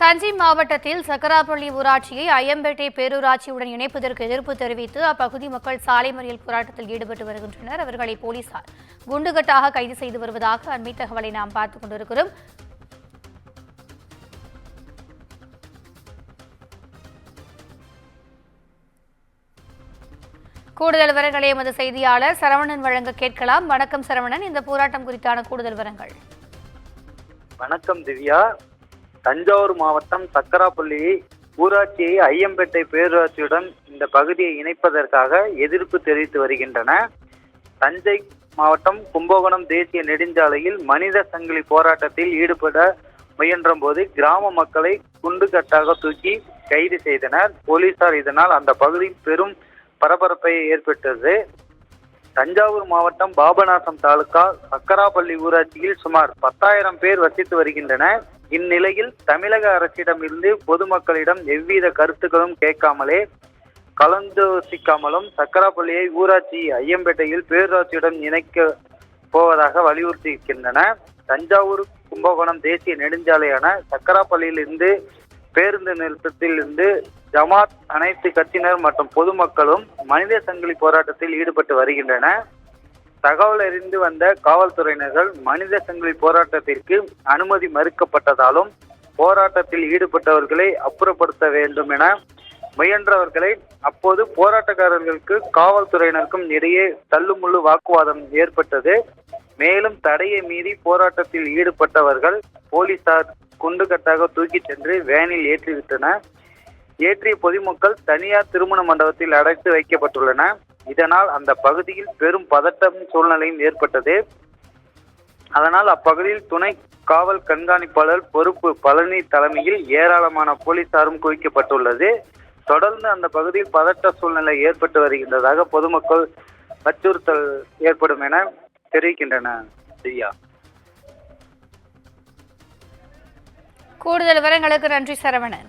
தஞ்சை மாவட்டத்தில் சக்கராபள்ளி ஊராட்சியை ஐயம்பேட்டை பேரூராட்சியுடன் இணைப்பதற்கு எதிர்ப்பு தெரிவித்து அப்பகுதி மக்கள் சாலை மறியல் போராட்டத்தில் ஈடுபட்டு வருகின்றனர். அவர்களை போலீசார் குண்டுகட்டாக கைது செய்து வருவதாக அண்மை தகவலை நாம் பார்த்துக் கொண்டிருக்கிறோம். கூடுதல் விவரங்களை எமது செய்தியாளர் சரவணன் வழங்க கேட்கலாம். வணக்கம் சரவணன். இந்த போராட்டம் குறித்தான கூடுதல் விவரங்கள். வணக்கம் திவ்யா. தஞ்சாவூர் மாவட்டம் சக்கராப்பள்ளி ஊராட்சியை ஐயம்பேட்டை பேரூராட்சியுடன் இந்த பகுதியை இணைப்பதற்காக எதிர்ப்பு தெரிவித்து வருகின்றன. தஞ்சை மாவட்டம் கும்பகோணம் தேசிய நெடுஞ்சாலையில் மனித சங்கிலி போராட்டத்தில் ஈடுபட முயன்றபோது கிராம மக்களை குண்டுகட்டாக தூக்கி கைது செய்தனர். போலீசார் இதனால் அந்த பகுதியில் பெரும் பரபரப்பை ஏற்பட்டது. தஞ்சாவூர் மாவட்டம் பாபநாசம் தாலுகா சக்கராப்பள்ளி ஊராட்சியில் சுமார் பத்தாயிரம் பேர் வசித்து வருகின்றனர். இந்நிலையில் தமிழக அரசிடம் இருந்து பொதுமக்களிடம் எவ்வித கருத்துக்களும் கேட்காமலே கலந்தோசிக்காமலும் சக்கராப்பள்ளியை ஊராட்சி ஐயம்பேட்டையில் பேரூராட்சியுடன் இணைக்க போவதாக வலியுறுத்தியிருக்கின்றன தஞ்சாவூர் கும்பகோணம் தேசிய நெடுஞ்சாலையான சக்கராப்பள்ளியிலிருந்து பேருந்து நிறுத்தத்தில் இருந்து ஜமாத் அனைத்து கட்சியினர் மற்றும் பொதுமக்களும் மனித சங்கிலி போராட்டத்தில் ஈடுபட்டு வருகின்றன. தகவல் அறிந்து வந்த காவல்துறையினர்கள் மனித சங்கிலி போராட்டத்திற்கு அனுமதி மறுக்கப்பட்டதாலும் போராட்டத்தில் ஈடுபட்டவர்களை அப்புறப்படுத்த வேண்டும் என முயன்றவர்களை அப்போது போராட்டக்காரர்களுக்கு காவல்துறையினருக்கும் இடையே தள்ளுமுள்ளு வாக்குவாதம் ஏற்பட்டது. மேலும் தடையை மீறி போராட்டத்தில் ஈடுபட்டவர்கள் போலீசார் குண்டுகட்டாக தூக்கிச் சென்று வேனில் ஏற்றிவிட்டனர் ஏற்றிய பொதுமக்கள் தனியார் திருமண மண்டபத்தில் அடைத்து வைக்கப்பட்டுள்ளன. இதனால் அந்த பகுதியில் பெரும் பதட்டம் சூழ்நிலையும் ஏற்பட்டது. அதனால் அப்பகுதியில் துணை காவல் கண்காணிப்பாளர் பொறுப்பு பழனி தலைமையில் ஏராளமான போலீசாரும் குவிக்கப்பட்டுள்ளது. தொடர்ந்து அந்த பகுதியில் பதட்ட சூழ்நிலை ஏற்பட்டு வருகின்றதாக பொதுமக்கள் அச்சுறுத்தல் ஏற்படும் என தெரிவிக்கின்றன. சரியா கூடுதல் விவரங்களுக்கு நன்றி சரவணன்.